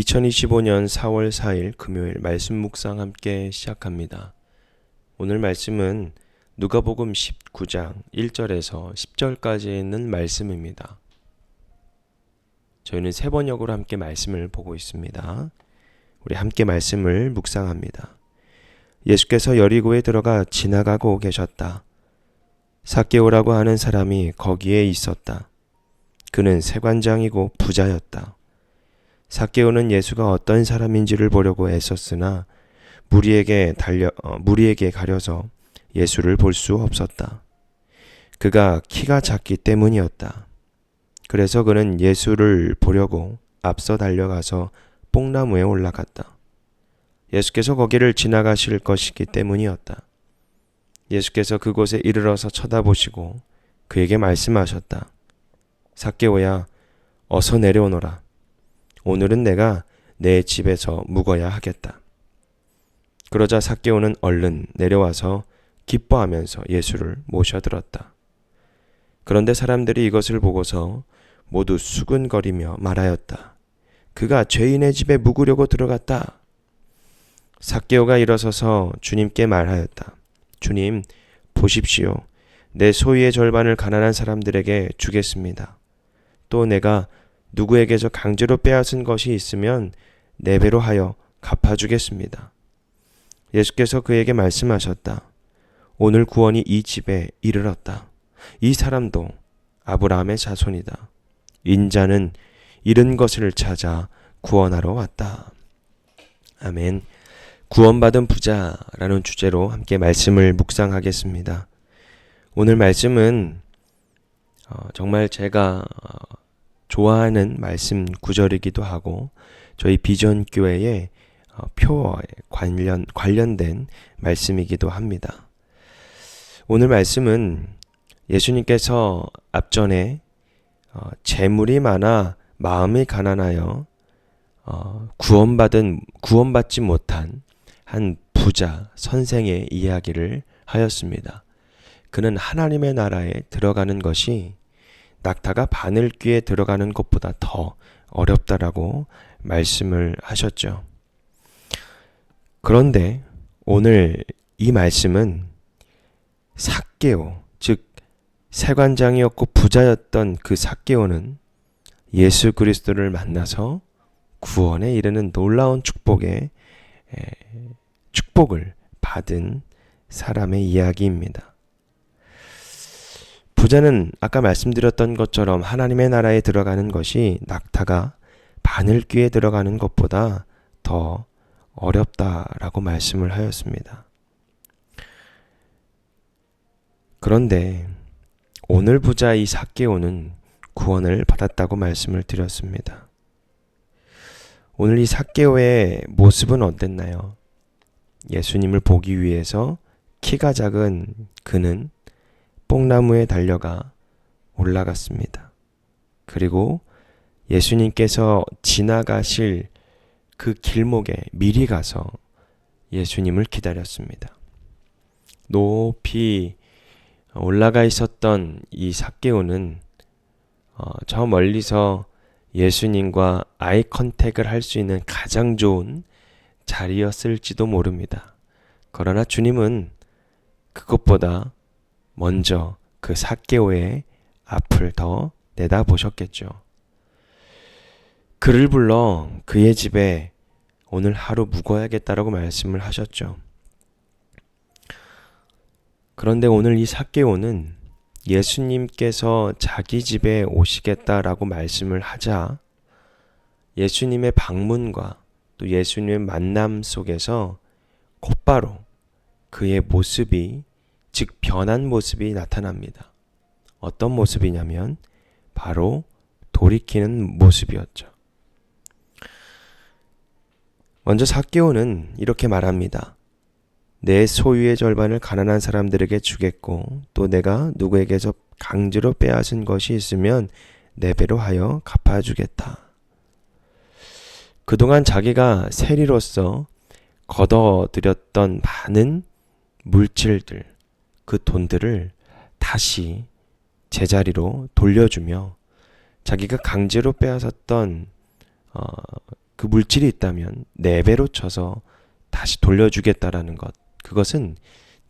2025년 4월 4일 금요일 말씀 묵상 함께 시작합니다. 오늘 말씀은 누가복음 19장 1절에서 10절까지 있는 말씀입니다. 저희는 세 번역으로 함께 말씀을 보고 있습니다. 우리 함께 말씀을 묵상합니다. 예수께서 여리고에 들어가 지나가고 계셨다. 사케오라고 하는 사람이 거기에 있었다. 그는 세관장이고 부자였다. 사케오는 예수가 어떤 사람인지를 보려고 애썼으나 무리에게 달려 어, 무리에게 가려서 예수를 볼 수 없었다. 그가 키가 작기 때문이었다. 그래서 그는 예수를 보려고 앞서 달려가서 뽕나무에 올라갔다. 예수께서 거기를 지나가실 것이기 때문이었다. 예수께서 그곳에 이르러서 쳐다보시고 그에게 말씀하셨다. 사케오야, 어서 내려오너라. 오늘은 내가 내 집에서 묵어야 하겠다. 그러자 사케오는 얼른 내려와서 기뻐하면서 예수를 모셔들었다. 그런데 사람들이 이것을 보고서 모두 수근거리며 말하였다. 그가 죄인의 집에 묵으려고 들어갔다. 사케오가 일어서서 주님께 말하였다. 주님, 보십시오. 내 소유의 절반을 가난한 사람들에게 주겠습니다. 또 내가 누구에게서 강제로 빼앗은 것이 있으면 네 배로 하여 갚아주겠습니다. 예수께서 그에게 말씀하셨다. 오늘 구원이 이 집에 이르렀다. 이 사람도 아브라함의 자손이다. 인자는 잃은 것을 찾아 구원하러 왔다. 아멘. 구원받은 부자라는 주제로 함께 말씀을 묵상하겠습니다. 오늘 말씀은 어, 정말 제가 어, 좋아하는 말씀 구절이기도 하고 저희 비전 교회의 어, 표어에 관련 관련된 말씀이기도 합니다. 오늘 말씀은 예수님께서 앞전에 어, 재물이 많아 마음이 가난하여 어, 구원받은 구원받지 못한 한 부자 선생의 이야기를 하였습니다. 그는 하나님의 나라에 들어가는 것이 낙타가 바늘귀에 들어가는 것보다 더 어렵다라고 말씀을 하셨죠. 그런데 오늘 이 말씀은 삭개오, 즉 세관장이었고 부자였던 그 삭개오는 예수 그리스도를 만나서 구원에 이르는 놀라운 축복의 축복을 받은 사람의 이야기입니다. 부자는 아까 말씀드렸던 것처럼 하나님의 나라에 들어가는 것이 낙타가 바늘귀에 들어가는 것보다 더 어렵다라고 말씀을 하였습니다. 그런데 오늘 부자 이 사개오는 구원을 받았다고 말씀을 드렸습니다. 오늘 이 사개오의 모습은 어땠나요? 예수님을 보기 위해서 키가 작은 그는 뽕나무에 달려가 올라갔습니다. 그리고 예수님께서 지나가실 그 길목에 미리 가서 예수님을 기다렸습니다. 높이 올라가 있었던 이 삭개오는 어, 저 멀리서 예수님과 아이 컨택을 할 수 있는 가장 좋은 자리였을지도 모릅니다. 그러나 주님은 그것보다 먼저 그 사개오의 앞을 더 내다보셨겠죠. 그를 불러 그의 집에 오늘 하루 묵어야겠다라고 말씀을 하셨죠. 그런데 오늘 이 사개오는 예수님께서 자기 집에 오시겠다라고 말씀을 하자 예수님의 방문과 또 예수님의 만남 속에서 곧바로 그의 모습이 즉 변한 모습이 나타납니다. 어떤 모습이냐면 바로 돌이키는 모습이었죠. 먼저 사개오는 이렇게 말합니다. 내 소유의 절반을 가난한 사람들에게 주겠고 또 내가 누구에게서 강제로 빼앗은 것이 있으면 내 배로 하여 갚아주겠다. 그동안 자기가 세리로서 걷어들였던 많은 물질들, 그 돈들을 다시 제자리로 돌려주며 자기가 강제로 빼앗았던 어, 그 물질이 있다면 네 배로 쳐서 다시 돌려주겠다라는 것. 그것은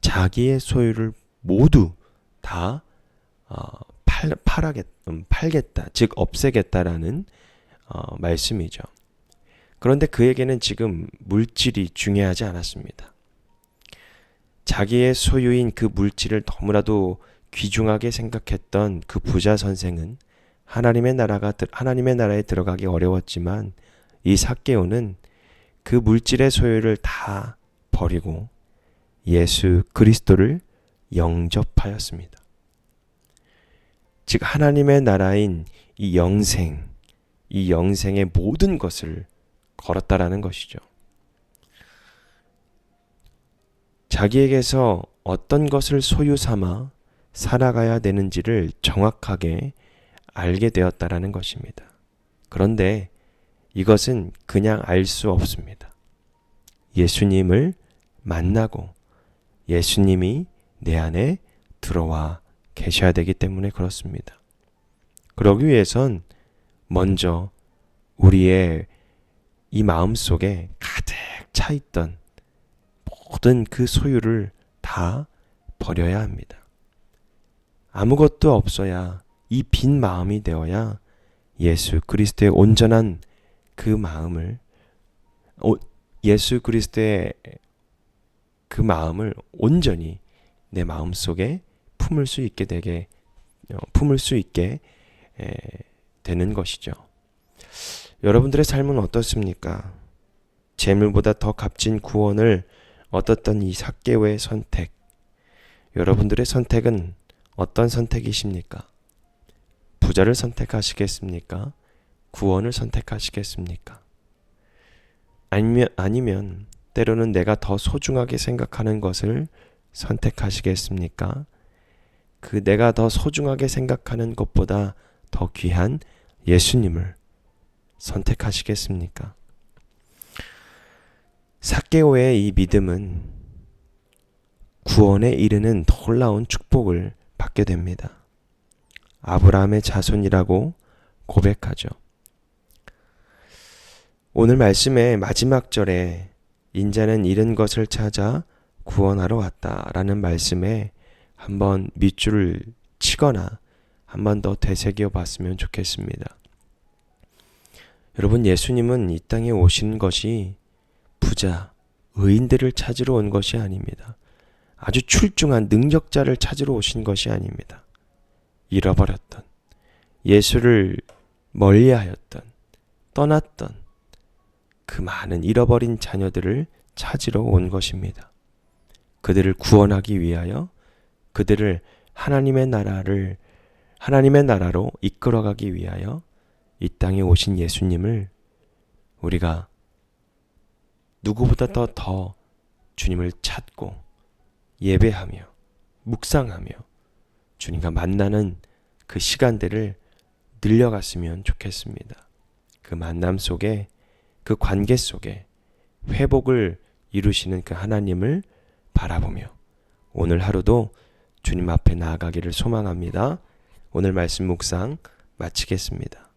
자기의 소유를 모두 다 어, 팔, 팔하겠, 음, 팔겠다, 즉 없애겠다라는 어, 말씀이죠. 그런데 그에게는 지금 물질이 중요하지 않았습니다. 자기의 소유인 그 물질을 너무나도 귀중하게 생각했던 그 부자 선생은 하나님의 나라가 하나님의 나라에 들어가기 어려웠지만 이 삭개오는 그 물질의 소유를 다 버리고 예수 그리스도를 영접하였습니다. 즉 하나님의 나라인 이 영생, 이 영생의 모든 것을 걸었다라는 것이죠. 자기에게서 어떤 것을 소유 삼아 살아가야 되는지를 정확하게 알게 되었다라는 것입니다. 그런데 이것은 그냥 알 수 없습니다. 예수님을 만나고 예수님이 내 안에 들어와 계셔야 되기 때문에 그렇습니다. 그러기 위해선 먼저 우리의 이 마음 속에 가득 차 있던 모든 그 소유를 다 버려야 합니다. 아무것도 없어야 이 빈 마음이 되어야 예수 그리스도의 온전한 그 마음을 예수 그리스도의 그 마음을 온전히 내 마음 속에 품을 수 있게 되게 어, 품을 수 있게 되는 것이죠. 여러분들의 삶은 어떻습니까? 재물보다 더 값진 구원을 얻었던 이 사개오의 선택. 여러분들의 선택은 어떤 선택이십니까? 부자를 선택하시겠습니까? 구원을 선택하시겠습니까? 아니면, 아니면 때로는 내가 더 소중하게 생각하는 것을 선택하시겠습니까? 그 내가 더 소중하게 생각하는 것보다 더 귀한 예수님을 선택하시겠습니까? 사개오의 이 믿음은 구원에 이르는 놀라운 축복을 받게 됩니다. 아브라함의 자손이라고 고백하죠. 오늘 말씀의 마지막 절에 인자는 잃은 것을 찾아 구원하러 왔다라는 말씀에 한번 밑줄을 치거나 한 번 더 되새겨 봤으면 좋겠습니다. 여러분 예수님은 이 땅에 오신 것이 부자, 의인들을 찾으러 온 것이 아닙니다. 아주 출중한 능력자를 찾으러 오신 것이 아닙니다. 잃어버렸던, 예수를 멀리 하였던, 떠났던 그 많은 잃어버린 자녀들을 찾으러 온 것입니다. 그들을 구원하기 위하여 그들을 하나님의 나라를 하나님의 나라로 이끌어가기 위하여 이 땅에 오신 예수님을 우리가 누구보다 더, 더 주님을 찾고 예배하며 묵상하며 주님과 만나는 그 시간들을 늘려갔으면 좋겠습니다. 그 만남 속에 그 관계 속에 회복을 이루시는 그 하나님을 바라보며 오늘 하루도 주님 앞에 나아가기를 소망합니다. 오늘 말씀 묵상 마치겠습니다.